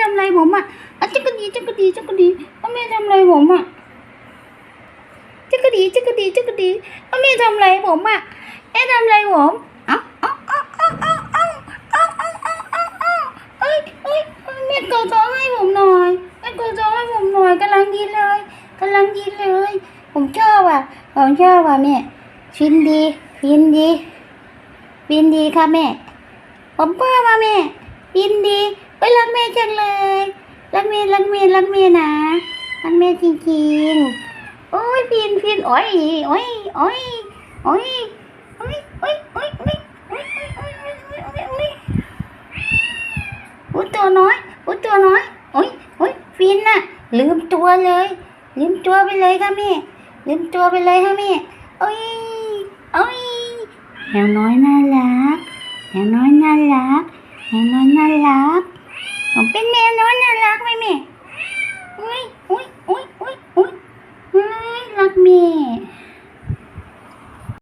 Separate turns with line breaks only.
ทำอะไรผมอะอะจักกะดีจักกะดีจักกะดีพ่อแม่ทำอะไรผมอะจักกะดีจักกะดีจักกะดีพ่อแม่ทำอะไรผมอะแม่ทำอะไรผมเอ้าเอ้าเอ้าเอ้าเอ้าเอ้าเอ้าเอ้าเอ้าเอ้าเอ้าเอ้ยเอ้ยแม่กดท้องให้ผมหน่อยแม่กดท้องให้ผมหน่อยกำลังดีเลยกำลังดีเลย ผมชอบอะผมชอบอะแม่ฟินดีฟินดีฟินดีค่ะแม่ผมเพื่อมาแม่ยินดี ไปรักแม่จังเลย รักแม่รักแม่รักแม่นะรักแม่จริงๆ โอ้ยพินพินโอ้ยโอ้ยโอ้ยโอ้ยโอ้ยโอ้ยโอ้ยโอ้ยโอ้ยโอ้ยโอ้ยโอ้ยโอ้ยโอ้ยอุ้ยตัวน้อยอุ้ยตัวน้อยโอ้ยโอ้ยฟินน่ะ ลืมตัวเลย ลืมตัวไปเลยค่ะแม่ลืมตัวไปเลยค่ะแม่โอ้ยโอ้ยแมวน้อยน่ารักแมวน้อยน่ารักแมวน้อยน่ารัก open